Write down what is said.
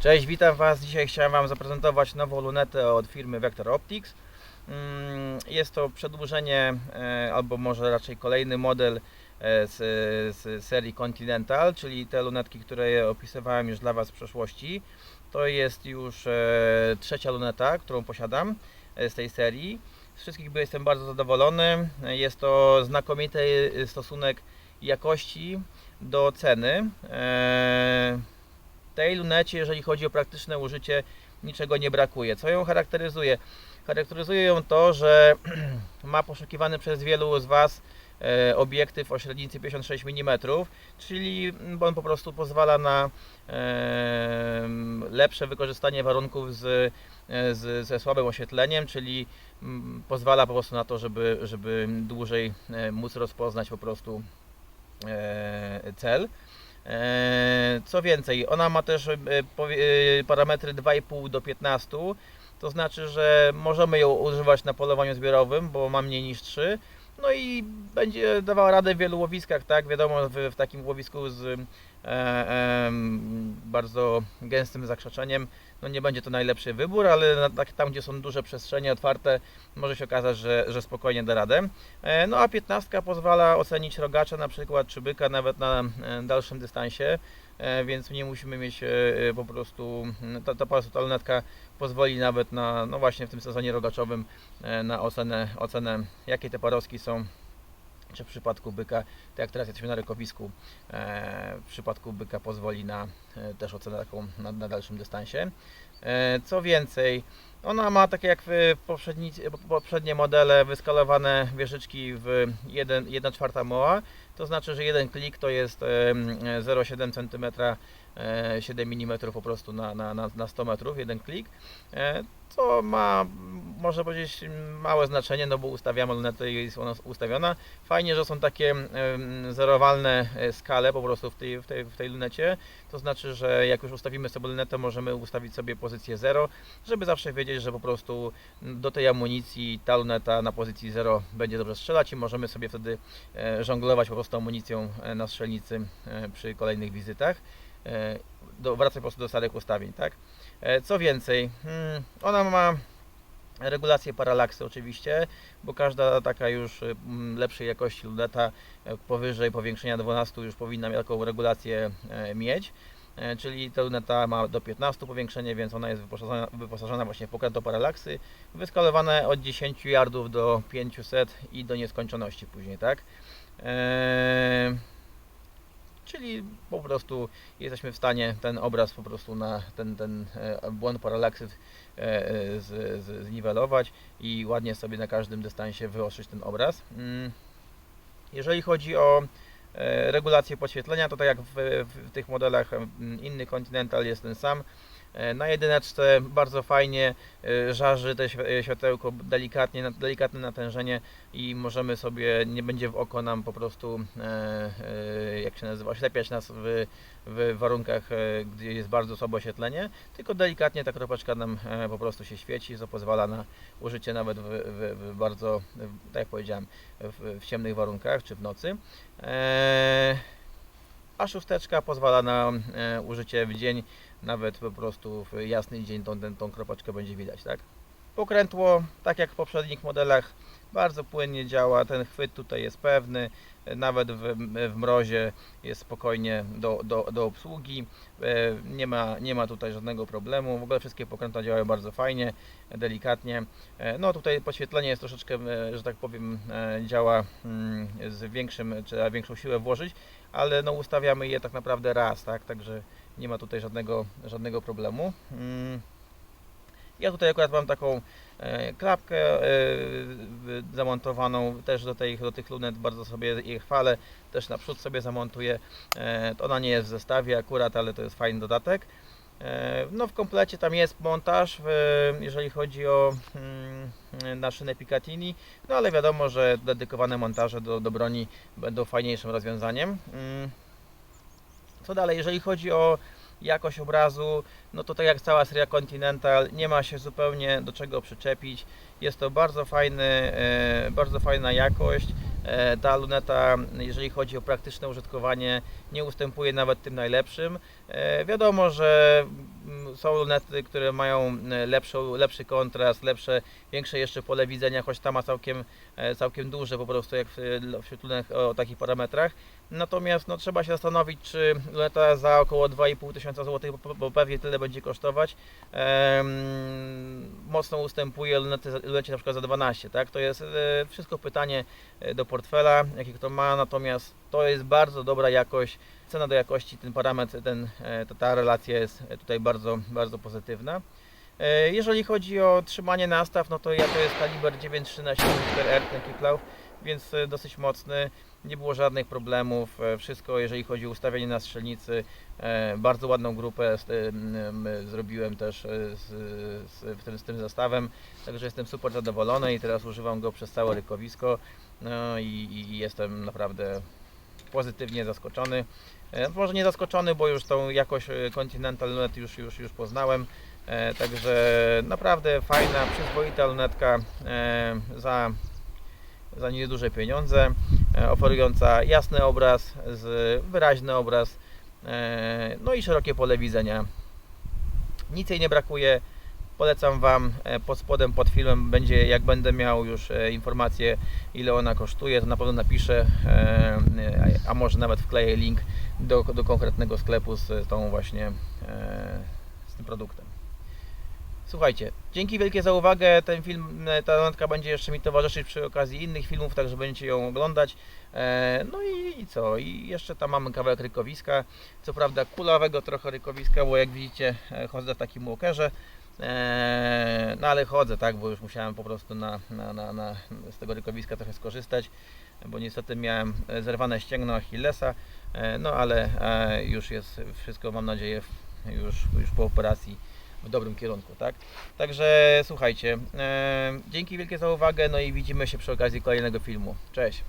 Cześć, witam Was. Dzisiaj chciałem Wam zaprezentować nową lunetę od firmy Vector Optics. Mm, Jest to przedłużenie, e, albo może raczej kolejny model e, z, z serii Continental, czyli te lunetki, które opisywałem już dla Was w przeszłości. To jest już e, trzecia luneta, którą posiadam z tej serii. Z wszystkich jestem bardzo zadowolony. Jest to znakomity stosunek jakości do ceny. Tej lunecie, jeżeli chodzi o praktyczne użycie, niczego nie brakuje. Co ją charakteryzuje? Charakteryzuje ją to, że ma poszukiwany przez wielu z Was e, obiektyw o średnicy 56 mm, czyli on po prostu pozwala na e, lepsze wykorzystanie warunków z, e, z, ze słabym oświetleniem, czyli mm, pozwala po prostu na to, żeby, żeby dłużej móc rozpoznać po prostu cel. E, Co więcej, ona ma też e, e, parametry 2,5 do 15, to znaczy, że możemy ją używać na polowaniu zbiorowym, bo ma mniej niż 3. No i będzie dawała radę w wielu łowiskach, tak? Wiadomo, w, w takim łowisku z e, em, bardzo gęstym zakrzeczeniem, no nie będzie to najlepszy wybór, ale tak, tam, gdzie są duże przestrzenie otwarte, może się okazać, że, że spokojnie da radę. E, No a 15 pozwala ocenić rogacza na przykład, czy byka nawet na e, dalszym dystansie, e, więc nie musimy mieć po prostu, ta, ta, po prostu ta lunetka pozwoli nawet na, no właśnie w tym sezonie rogaczowym na ocenę, ocenę jakie te parowski są, czy w przypadku byka, tak jak teraz jesteśmy na rykowisku, e, w przypadku byka pozwoli na e, też ocenę taką na, na dalszym dystansie. E, Co więcej, ona ma takie jak poprzednie modele wyskalowane wieżyczki w 1 czwarta moa, to znaczy, że jeden klik to jest em, 0,7 cm, e, 7 mm po prostu na, na, na, na 100 metrów, jeden klik, e, co ma, można powiedzieć, małe znaczenie, no bo ustawiamy lunetę i jest ona ustawiona. Fajnie, że są takie zerowalne e, skale po prostu w tej, w, tej, w tej lunecie, to znaczy, że jak już ustawimy sobie lunetę, możemy ustawić sobie pozycję 0, żeby zawsze wiedzieć, że po prostu do tej amunicji ta luneta na pozycji 0 będzie dobrze strzelać i możemy sobie wtedy e, żonglować po prostu amunicją e, na strzelnicy e, przy kolejnych wizytach. Do, wracać po prostu do starych ustawień, tak? Co więcej, hmm, ona ma regulację paralaksy oczywiście, bo każda taka już lepszej jakości luneta powyżej powiększenia 12 już powinna taką regulację mieć. E, Czyli ta luneta ma do 15 powiększenie, więc ona jest wyposażona, wyposażona właśnie w pokrętło paralaksy, wyskalowane od 10 yardów do 500 i do nieskończoności później, tak? Eee, czyli po prostu jesteśmy w stanie ten obraz po prostu na ten, ten e, błąd paralaksy e, z, z, zniwelować i ładnie sobie na każdym dystansie wyostrzyć ten obraz. Mm. Jeżeli chodzi o regulację podświetlenia, to tak jak w, w tych modelach innych Continental jest ten sam. E, Na jedyneczce bardzo fajnie e, żarzy te świ- światełko, delikatnie, delikatne natężenie i możemy sobie, nie będzie w oko nam po prostu, e, jak się nazywa, oślepiać nas w, w warunkach, gdzie jest bardzo słabe oświetlenie, tylko delikatnie ta kropeczka nam po prostu się świeci, co pozwala na użycie nawet w, w, w bardzo, tak jak powiedziałem, w, w ciemnych warunkach czy w nocy. A szósteczka pozwala na użycie w dzień, nawet po prostu w jasny dzień tą, tą, kropeczkę będzie widać, tak? Pokrętło, tak jak w poprzednich modelach, bardzo płynnie działa, ten chwyt tutaj jest pewny, nawet w, w mrozie jest spokojnie do, do, do obsługi, e, nie ma, nie ma tutaj żadnego problemu, w ogóle wszystkie pokrętła działają bardzo fajnie, delikatnie. E, No tutaj podświetlenie jest troszeczkę, e, że tak powiem, działa mm, z większym, trzeba większą siłę włożyć, ale no ustawiamy je tak naprawdę raz, tak, także nie ma tutaj żadnego, żadnego problemu. Mm. Ja tutaj akurat mam taką e, klapkę e, zamontowaną też do, tej, do tych lunet, bardzo sobie je chwalę, też naprzód sobie zamontuję. E, ona nie jest w zestawie akurat, ale to jest fajny dodatek. No w komplecie tam jest montaż, jeżeli chodzi o mm, na szynę Picatinny, no ale wiadomo, że dedykowane montaże do, do broni będą fajniejszym rozwiązaniem. Co dalej, jeżeli chodzi o jakość obrazu, no to tak jak cała seria Continental, nie ma się zupełnie do czego przyczepić. Jest to bardzo fajny, e, bardzo fajna jakość. E, Ta luneta, jeżeli chodzi o praktyczne użytkowanie, nie ustępuje nawet tym najlepszym. E, Wiadomo, że są lunety, które mają e, lepszą, lepszy kontrast, lepsze, większe jeszcze pole widzenia, choć ta ma całkiem, e, całkiem duże po prostu jak w, wśród lunet o takich parametrach. Natomiast no, trzeba się zastanowić, czy luneta za około 2,5 tysiąca złotych, bo, pewnie tyle będzie kosztować, mocno ustępuje lunety, lunecie na przykład za 12, tak? To jest e, wszystko pytanie e, do portfela, jaki kto ma, natomiast to jest bardzo dobra jakość, cena do jakości, ten parametr, ten, e, ta, relacja jest tutaj bardzo, bardzo pozytywna. E, Jeżeli chodzi o trzymanie nastaw, no to ja to jest kaliber 9.3 na 7.4R ten Kicklaw, więc e, dosyć mocny, nie było żadnych problemów, e, wszystko jeżeli chodzi o ustawienie na strzelnicy, e, bardzo ładną grupę zrobiłem też e, z, z, tym, z tym zestawem, także jestem super zadowolony i teraz używam go przez całe rykowisko. No i i jestem naprawdę pozytywnie zaskoczony. E, Może nie zaskoczony, bo już tą jakość e, Continental Lunet już, już, już poznałem. E, Także naprawdę fajna, przyzwoita lunetka za, za nieduże pieniądze, oferująca jasny obraz, z, wyraźny obraz, no i szerokie pole widzenia. Nic jej nie brakuje. Polecam Wam, e, pod spodem pod filmem będzie, jak będę miał już e, informację ile ona kosztuje, to na pewno napiszę, e, a może nawet wkleję link do, do konkretnego sklepu z tą właśnie, z tym produktem. Słuchajcie, dzięki wielkie za uwagę. Ten film, ta notka będzie jeszcze mi towarzyszyć przy okazji innych filmów, także będziecie ją oglądać. No i, i co? I jeszcze tam mamy kawałek rykowiska. Co prawda kulawego trochę rykowiska, bo jak widzicie chodzę w takim walkerze. E, No ale chodzę, tak, bo już musiałem po prostu na, na, na, na, z tego rykowiska trochę skorzystać, bo niestety miałem e, zerwane ścięgno Achillesa, e, no ale e, już jest wszystko, mam nadzieję, już, już po operacji w dobrym kierunku, tak? Także słuchajcie, dzięki wielkie za uwagę, no i widzimy się przy okazji kolejnego filmu. Cześć!